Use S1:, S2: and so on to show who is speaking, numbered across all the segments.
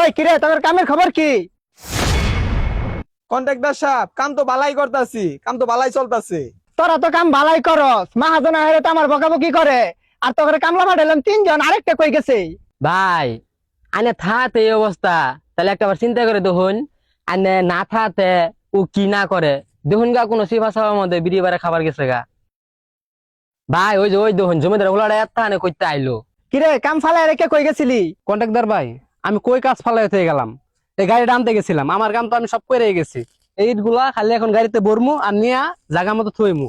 S1: ওই কিরে তোর কামের খবর কি?
S2: কন্ট্রাক্টর সাহেব কাম তো বালাই করতাছি কাম তো বালাই চলতাছে।
S1: তোরা তো কাম ভালাই করস মাহাজন হয়ে তো আমার বকাবকি করে। আর তোর কামলা পাঠালাম তিনজন আরেকটা কই গেছে?
S3: ভাই আনে থাতে এই অবস্থা তাহলে একটাবার চিন্তা করে দেখুন আনে না থাতে ও কি না করে। দেখুন গা কোনো সিফা সাফার মধ্যে বিড়ি বারে খাবার গেছে গা। ভাই ওই যে ওই দেখুন জমিদার ওলাটা এত আনে করতে আইলো।
S1: কিরে কাম ফালাই রেখে কই গেছিলি?
S4: কন্ট্রাক্টর ভাই আমি কই কাজ ফালাই হয়ে গেলাম? এই গাড়িটা আনতে গেছিলাম আমার কাম তো আমি সব করে গেছি। এই ইটগুলা খালি এখন গাড়িতে বরমু আর নিয়া জায়গা মতো থইমু।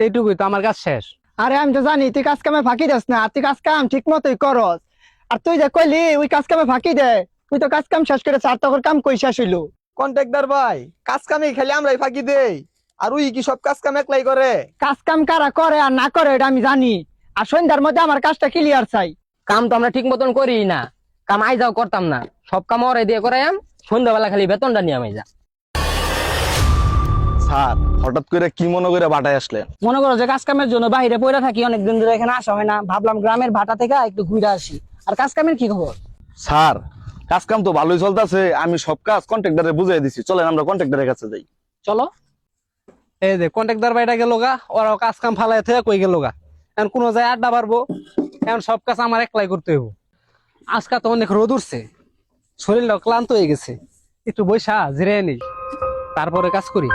S4: এইটুকুই তো আমার কাজ শেষ।
S1: আরে আমি তো জানি তুই কাজ কামে ফাঁকি দিস না আর তুই কাজ কাম ঠিক মতোই করস। আর তুই যে কইলি ওই কাজ কামে ফাঁকি দে তুই তো কাজ কাম শেষ করে চার তোর কাম কই শেষ হইল?
S2: কন্ট্রাক্টর ভাই কাজ কামে খালি আমরাই ফাঁকি দেই। আর ওই কি সব কাজ কাম একলাই করে?
S1: কাজ কাম কারা করে আর না করে এটা আমি জানি। আর সন্ধ্যার মধ্যে আমার কাজটা ক্লিয়ার চাই।
S3: কাম তো আমরা ঠিক মতন করি না। কাম আই যাও করতাম না। সব কাম ওরে দিয়ে করাইম সন্ধ্যাবেলা খালি বেতনটা নিয়ে আমি যা।
S5: স্যার হঠাৎ করে কি মনে করে বাটায় আসলেন?
S6: মনে করো যে কাজ কামের জন্য বাইরে পড়ে থাকি অনেকদিন ধরে এখানে আসা হয় না। ভাবলাম গ্রামের ভাটা থেকে একটু ঘুরে আসি। আর কাজ কামের কি খবর?
S5: স্যার কাজ কাম তো ভালোই চলতেছে আমি সব কাজ কন্ট্রাক্টরে বুঝাই দিছি। চলেন আমরা কন্ট্রাক্টরের কাছে যাই।
S6: চলো।
S4: এই যে কন্ট্রাক্টর ভাইটা গেল গা ওরাও কাজ কাম ফালাই থেকে কই গেল গা? এখন কোনো যায় আড্ডা পারব এখন সব কাজ আমার একলাই করতে হইব। আজকে তো অনেক রোদ উঠছে শরীরটা ক্লান্ত হয়ে গেছে। একটু বৈশা জিরে নেই তারপরে কাজ করি।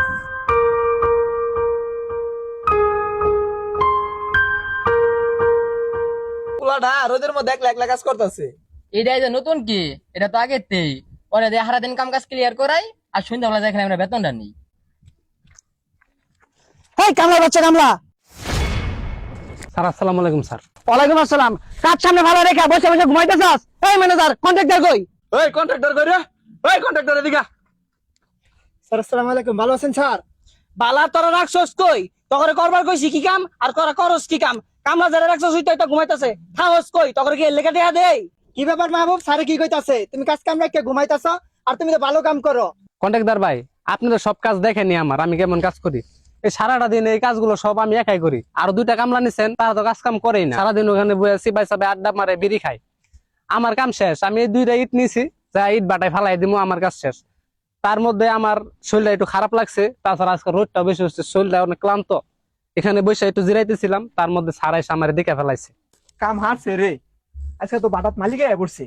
S2: পোলাটা রোদের মধ্যে একলা একলা কাজ করতেছে।
S3: এটাই যে নতুন কি এটা তো আগের তেই। ওরা দিয়ে সারাদিন কাম কাজ ক্লিয়ার করাই আর সন্ধ্যাবেলা যেখানে আমরা বেতনটা নিই।
S6: এই কামলা বাচ্চা কামলা।
S4: স্যার আসসালামু আলাইকুম স্যার।
S6: ওয়ালাইকুম আসসালাম। কাজ সামনে ভালো রেখে বসে বসে ঘুমাইতেছাস? এই ম্যানেজার কন্ট্রাক্টর কই?
S2: ওই কন্ট্রাক্টর কইরে ওই কন্ট্রাক্টর এদিকে।
S1: স্যার আসসালামু আলাইকুম। ভালো আছেন স্যার?
S6: বালা তোরা রাখছস কই? তখন করবার কইছি কি কাম আর করা করস কি কাম? কামলা যারা রাখছস ওই তো ঘুমাইতেছে। কই তখন কি লেখা দেয়া দেই?
S1: কি ব্যাপার মাহবুব? স্যারে কি কইতাছে? তুমি কাজ কাম রেখে ঘুমাইতাছ আর তুমি তো ভালো কাম করো।
S4: কন্ট্রাক্টর ভাই আপনারা সব কাজ দেখেনি আমার আমি কেমন কাজ করি? এই সারাটা দিন এই কাজগুলো সব আমি একাই করি। আর দুইটা কামলা নিছেন তারা তো কাজ কাম করেই না। সারাদিন ওখানে বসে সিবাই সাবাই আড্ডা মারে বিড়ি খাই আমার কাম শেষ আমি এই দুইটা ইট নিছি যা ইট বাটায় ফালাই দিমু আমার কাজ শেষ। তার মধ্যে আমার শরীরটা একটু খারাপ লাগছে তাছাড়া আজকে রোদটা বেশি হচ্ছে শরীরটা অনেক ক্লান্ত। এখানে বসে একটু জিরাইতেছিলাম তার মধ্যে সারাই আমার দেখে ফেলাইছে।
S2: কাম হারছে রে। আজকে তো বাটাত মালিক আয়া পড়ছে।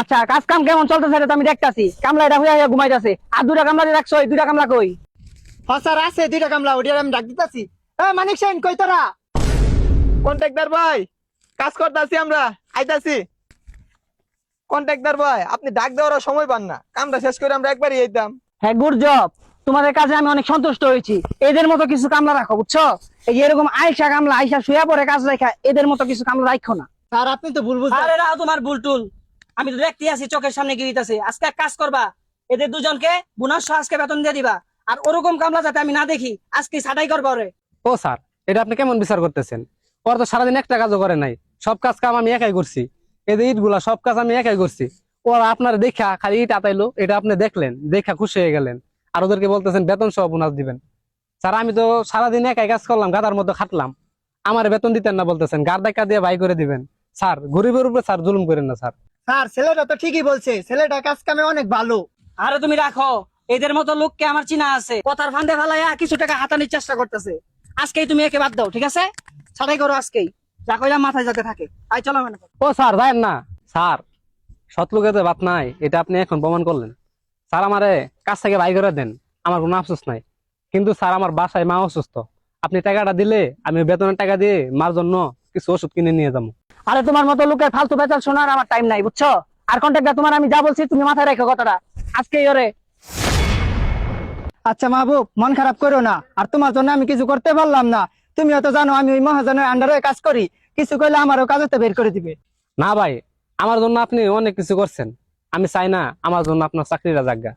S6: আচ্ছা কাজ কাম কেমন চলতেছে এটা তো আমি দেখতাছি। কামলা এটা হইয়া হইয়া ঘুমাইতেছে। আর দুটা কামলা রাখছো দুটা কামলা কই?
S1: স্যার আছে দুইটা কামলা ওটির আমি ডাক দিতাছি। এ মানিক সেন কই তোরা?
S2: কন্ট্রাক্টর ভাই কাজ করতেছি আমরা আইতাছি। কন্ট্রাক্টর ভাই আপনি ডাক দেওয়ার সময় পান না। কামটা শেষ করে আমরা একবারই আইতাম।
S6: হ্যাঁ গুড জব। তোমাদের কাজে আমি অনেক সন্তুষ্ট হয়েছি। এদের মতো কিছু কামলা রাখো বুঝছ? এই এরকম আয়সা কামলা আয়সা শুয়া পরে কাজ রাখা এদের মতো কিছু কামলা রাখো না।
S1: স্যার আপনি তো ভুল বুঝছেন
S6: আরে রাও তোমার বুলটুল আমি তো দেখতে আছি চোখের সামনে আজকে এক কাজ করবা এদের দুজনকে বোনাস আজকে বেতন দিয়ে দিবা। আর ওরকম কামলা যাতে আমি না দেখি আজকে ছাটাই করবা ওরে।
S4: ও স্যার এটা আপনি কেমন বিচার করতেছেন? ওর তো সারাদিন একটা কাজও করে নাই। সব কাজ কাম আমি একাই করছি। এদের ইটগুলা সব কাজ আমি একাই করছি। ওরা আপনার দেখা খালি ইট আতাইলো এটা আপনি দেখলেন দেখা খুশি হয়ে গেলেন। আর ওদেরকে বলতেছেন বেতন সহ বোনাস দিবেন। স্যার আমি তো সারাদিন একাই কাজ করলাম গাদার মধ্যে খাটলাম। আমার বেতন দিতেন না বলতেছেন গার দেখা দিয়ে ভাই করে দিবেন। স্যার গরিবের উপরে স্যার জুলুম করেন না স্যার।
S1: স্যার ছেলেটা তো ঠিকই বলছে ছেলেটা কাজ কামে অনেক ভালো।
S6: আরে তুমি রাখো এদের মতো লোককে আমার চিনা আছে। কথার ফান্দে ফালাইয়া কিছু টাকা হাতানোর চেষ্টা করতেছে। আজকেই তুমি একে বাদ দাও ঠিক আছে? ছাটাই করো আজকেই। যা কইলাম মাথায় যাতে থাকে। আই চলো মানে
S4: ও স্যার যায়েন না। স্যার সতলোকেতে বাত নাই এটা আপনি এখন প্রমাণ করলেন। স্যার আমারে কাজ থেকে বাই করে দেন। আমার কোনো আফসোস নাই। কিন্তু স্যার আমার বাসায় মা অসুস্থ। আপনি টাকাটা দিলে আমি বেতনের টাকা দিয়ে মার জন্য কিছু ওষুধ কিনে নিয়ে যাব।
S6: আরে তোমার মতো লোকের ফালতু বেচাল শোনার আমার টাইম নাই বুঝছ? আর কন্ট্যাক্টটা তোমার আমি যা বলছি তুমি মাথায় রেখো কথাটা। আজকেই ওরে।
S1: আচ্ছা মাহবুব মন খারাপ করো না। আর তোমার জন্য আমি কিছু করতে পারলাম না। তুমি হয়তো জানো আমি ওই মহাজনের আন্ডারে কাজ করি। কিছু করলে আমারও কাজতে বের করে দিবে।
S4: না ভাই আমার জন্য আপনি অনেক কিছু করছেন। আমি চাই না আমার জন্য আপনার চাকরিটা জাগা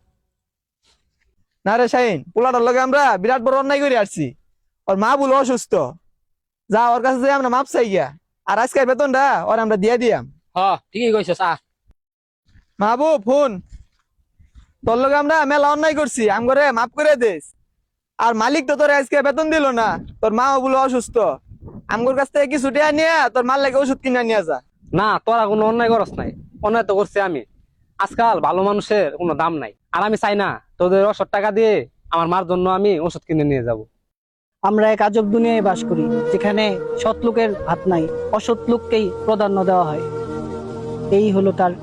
S2: না রে শাহিন পোলাটার লগে আমরা বিরাট বড় অন্যায় করে আসছি। ওর মা বলে অসুস্থ। যা ওর কাছে যাই আমরা মাপ চাই গিয়া। আর আজকের বেতনটা ওর আমরা দিয়ে দিয়াম।
S3: হ ঠিকই কইছো চা।
S2: মাহবুব ফোন তোর লগে আমরা মেলা অন্যায় করছি আম করে মাফ করে দিস। আর মালিক তো তোর আজকে বেতন দিল না তোর মাও বলে অসুস্থ। আমগোর কাছ থেকে কিছু টিয়া নিয়ে তোর মাল লাগে ওষুধ কিনে নিয়ে যা।
S4: না তোরা কোনো অন্যায় করস নাই অন্যায় তো করছি আমি। আজকাল ভালো মানুষের কোনো দাম নাই আর আমি চাই না তোদের ওষুধ টাকা দিয়ে আমার মার জন্য আমি ওষুধ কিনে নিয়ে যাব।
S7: আমরা এক আজব দুনিয়ায় বাস করি, যেখানে সৎ লোকের ভাত নাই অসৎ লোককেই প্রাধান্য দেওয়া হয়। এই হলো তার